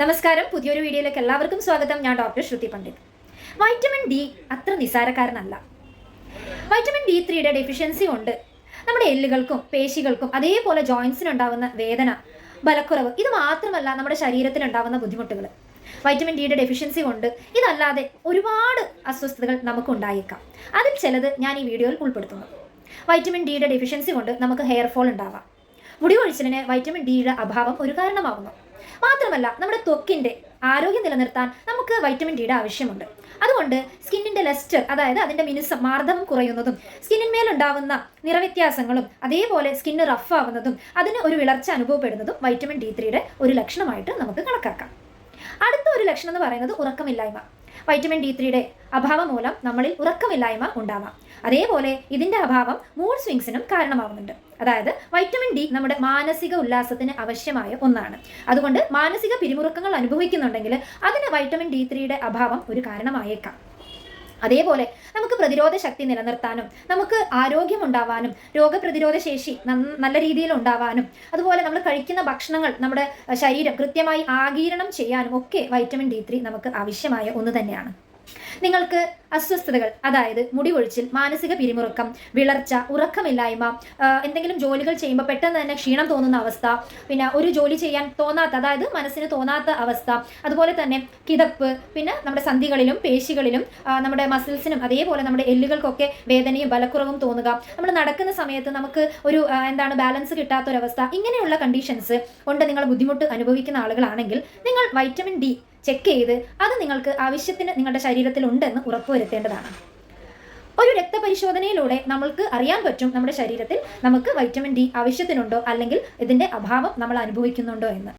നമസ്കാരം. പുതിയൊരു വീഡിയോയിലേക്ക് എല്ലാവർക്കും സ്വാഗതം. ഞാൻ doctor Shruti Pandit vitamin D അത്ര നിസാരക്കാരനല്ല. വൈറ്റമിൻ ഡി ത്രീയുടെ ഡെഫിഷ്യൻസി കൊണ്ട് നമ്മുടെ എല്ലുകൾക്കും പേശികൾക്കും അതേപോലെ ജോയിൻസിനുണ്ടാവുന്ന വേദന ബലക്കുറവ് ഇത് മാത്രമല്ല നമ്മുടെ ശരീരത്തിൽ ഉണ്ടാവുന്ന ബുദ്ധിമുട്ടുകൾ വൈറ്റമിൻ ഡിയുടെ ഡെഫിഷ്യൻസി കൊണ്ട് ഇതല്ലാതെ ഒരുപാട് അസ്വസ്ഥതകൾ നമുക്ക് ഉണ്ടായേക്കാം അതിൽ ചിലത് ഞാൻ ഈ വീഡിയോയിൽ ഉൾപ്പെടുത്തുന്നു. വൈറ്റമിൻ ഡിയുടെ ഡെഫിഷ്യൻസി കൊണ്ട് നമുക്ക് ഹെയർ ഫോൾ ഉണ്ടാവാം. മുടി കൊഴിച്ചിലിന് വൈറ്റമിൻ ഡിയുടെ അഭാവം ഒരു കാരണമാകുന്നു മാത്രമല്ല നമ്മുടെ ത്വക്കിന്റെ ആരോഗ്യം നിലനിർത്താൻ നമുക്ക് വൈറ്റമിൻ ഡിയുടെ ആവശ്യമുണ്ട്. അതുകൊണ്ട് സ്കിന്നിന്റെ ലെസ്റ്റർ അതായത് അതിന്റെ മിനുസം മാർദ്ദവം കുറയുന്നതും സ്കിന്നിന്മേൽ ഉണ്ടാകുന്ന നിറവ്യത്യാസങ്ങളും അതേപോലെ സ്കിന്ന് റഫ് ആവുന്നതും അതിന് ഒരു വിളർച്ച അനുഭവപ്പെടുന്നതും വൈറ്റമിൻ ഡി ത്രീയുടെ ഒരു ലക്ഷണമായിട്ട് നമുക്ക് കണക്കാക്കാം. അടുത്ത ഒരു ലക്ഷണം എന്ന് പറയുന്നത് ഉറക്കമില്ലായ്മ. വൈറ്റമിൻ ഡി ത്രീയുടെ അഭാവം മൂലം നമ്മളിൽ ഉറക്കമില്ലായ്മ ഉണ്ടാവാം. അതേപോലെ ഇതിന്റെ അഭാവം മൂഡ് സ്വിങ്സിനും കാരണമാവുന്നുണ്ട്. അതായത് വൈറ്റമിൻ ഡി നമ്മുടെ മാനസിക ഉല്ലാസത്തിന് ആവശ്യമായ ഒന്നാണ്. അതുകൊണ്ട് മാനസിക പിരിമുറുക്കങ്ങൾ അനുഭവിക്കുന്നുണ്ടെങ്കിൽ അതിന് വൈറ്റമിൻ ഡി ത്രീയുടെ അഭാവം ഒരു കാരണമായേക്കാം. അതേപോലെ നമുക്ക് പ്രതിരോധ ശക്തി നിലനിർത്താനും നമുക്ക് ആരോഗ്യം ഉണ്ടാവാനും രോഗപ്രതിരോധ ശേഷി നല്ല രീതിയിൽ ഉണ്ടാവാനും അതുപോലെ നമ്മൾ കഴിക്കുന്ന ഭക്ഷണങ്ങൾ നമ്മുടെ ശരീരം കൃത്യമായി ആഗീരണം ചെയ്യാനും ഒക്കെ വൈറ്റമിൻ ഡി നമുക്ക് ആവശ്യമായ ഒന്ന് തന്നെയാണ്. നിങ്ങൾക്ക് അസ്വസ്ഥതകൾ അതായത് മുടി കൊഴിച്ചിൽ മാനസിക പിരിമുറുക്കം വിളർച്ച ഉറക്കമില്ലായ്മ എന്തെങ്കിലും ജോലികൾ ചെയ്യുമ്പോൾ പെട്ടെന്ന് തന്നെ ക്ഷീണം തോന്നുന്ന അവസ്ഥ പിന്നെ ഒരു ജോലി ചെയ്യാൻ തോന്നാത്ത അതായത് മനസ്സിന് തോന്നാത്ത അവസ്ഥ അതുപോലെ തന്നെ കിതപ്പ് പിന്നെ നമ്മുടെ സന്ധികളിലും പേശികളിലും നമ്മുടെ മസിൽസിനും അതേപോലെ നമ്മുടെ എല്ലുകൾക്കൊക്കെ വേദനയും ബലക്കുറവും തോന്നുക. നമ്മൾ നടക്കുന്ന സമയത്ത് നമുക്ക് ഒരു എന്താണ് ബാലൻസ് കിട്ടാത്തൊരവസ്ഥ ഇങ്ങനെയുള്ള കണ്ടീഷൻസ് കൊണ്ട് നിങ്ങൾ ബുദ്ധിമുട്ട് അനുഭവിക്കുന്ന ആളുകളാണെങ്കിൽ നിങ്ങൾ വൈറ്റമിൻ ഡി ചെക്ക് ചെയ്ത് അത് നിങ്ങൾക്ക് ആവശ്യത്തിന് നിങ്ങളുടെ ശരീരത്തിൽ ഉണ്ടെന്ന് ഉറപ്പുവരുത്തേണ്ടതാണ്. ഒരു രക്തപരിശോധനയിലൂടെ നമ്മൾക്ക് അറിയാൻ പറ്റും നമ്മുടെ ശരീരത്തിൽ നമുക്ക് വൈറ്റമിൻ ഡി ആവശ്യത്തിനുണ്ടോ അല്ലെങ്കിൽ ഇതിന്റെ അഭാവം നമ്മൾ അനുഭവിക്കുന്നുണ്ടോ എന്ന്.